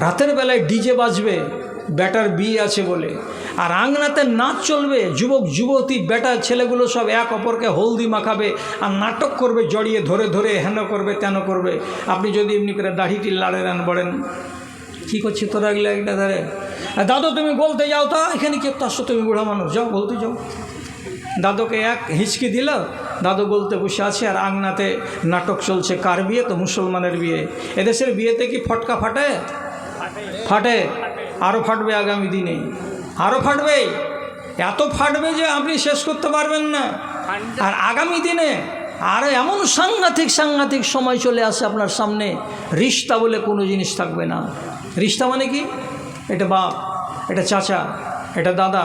রাতের বেলায় ডিজে বাজবে, ব্যাটার বিয়ে আছে বলে। আর আংনাতে নাচ চলবে, যুবক, যুবতী বেটার ছেলেগুলো সব এক অপরকে হলদি মাখাবে আর নাটক করবে, জড়িয়ে ধরে ধরে হেন করবে, তেন করবে। আপনি যদি এমনি করে দাড়িটি লাড়ে দেন বলেন, কী করছি তোরা এগুলো একটা ধরে? দাদু, তুমি বলতে যাও তা, এখানে কে তো আসছো? তুমি বুড়া মানুষ, যাও, বলতে যাও। দাদুকে এক হিচকি দিল, দাদু বলতে বসে আছে, আর আংনাতে নাটক চলছে কার বিয়ে? তো মুসলমানের বিয়ে। এদেশের বিয়েতে কি ফটকা ফাটে? ফাটে আরও ফাটবে আগামী দিনে। আরও ফাটবে? এত ফাটবে যে আপনি শেষ করতে পারবেন না। আর আগামী দিনে আরও এমন সাংঘাতিক সাংঘাতিক সময় চলে আসে আপনার সামনে। রিস্তা বলে কোনো জিনিস থাকবে না। রিস্তা মানে কি? এটা বাপ, এটা চাচা, এটা দাদা,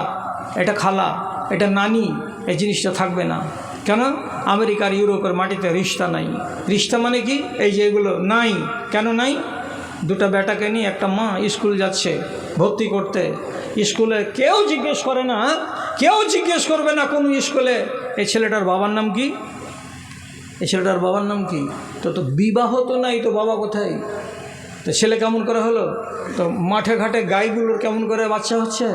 এটা খালা, এটা নানি, এই জিনিসটা থাকবে না। কেন? আমেরিকার ইউরোপের মাটিতে রিস্তা নাই। রিস্তা মানে কি? এই যে এগুলো নাই। কেন নাই? দুটা বেটাকে নিয়ে একটা মা স্কুল যাচ্ছে, ভর্তি করতে। স্কুলে কেউ জিজ্ঞেস করে না কেউ জিজ্ঞেস করবে না কোনো স্কুলে। এই ছেলেটার বাবার নাম কি? এই ছেলেটার বাবার নাম কি? তো তো বিবাহ তো নাই, তো বাবা কোথায়? তো ছেলে কেমন করে হলো? তো মাঠে ঘাটে গাইগুলোর কেমন করে বাচ্চা হচ্ছে?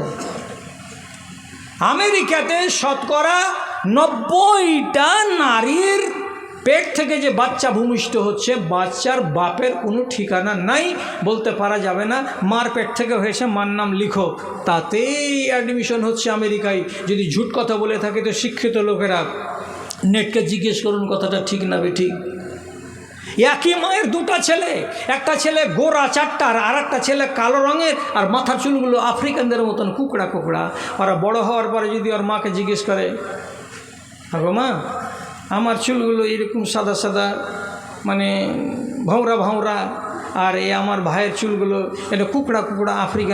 আমেরিকাতে শতকরা নব্বইটা নারীর পেট থেকে যে বাচ্চা ভূমিষ্ঠ হচ্ছে, বাচ্চার বাপের কোনো ঠিকানা নাই বলতে পারা যাবে না। মার পেট থেকে হয়েছে, মার নাম লিখো তাতেই অ্যাডমিশন হচ্ছে আমেরিকায়। যদি ঝুট কথা বলে থাকে তো শিক্ষিত লোকেরা। নেটকে জিজ্ঞেস করুন কথাটা ঠিক না ঠিক একই মায়ের দুটা ছেলে, একটা ছেলে গোরা চারটার আর একটা ছেলে কালো রঙের আর মাথার চুলগুলো আফ্রিকানদের মতন কুকড়া কুকড়া। ওরা বড় হওয়ার পরে যদি ওর মাকে জিজ্ঞেস করে আগো মা আমার চুলগুলো এরকম সাদা সাদা মানে ভাঁওরা ভাঁওরা আর এই আমার ভাইয়ের চুলগুলো, এটা কুকড়া কুকড়া আফ্রিকা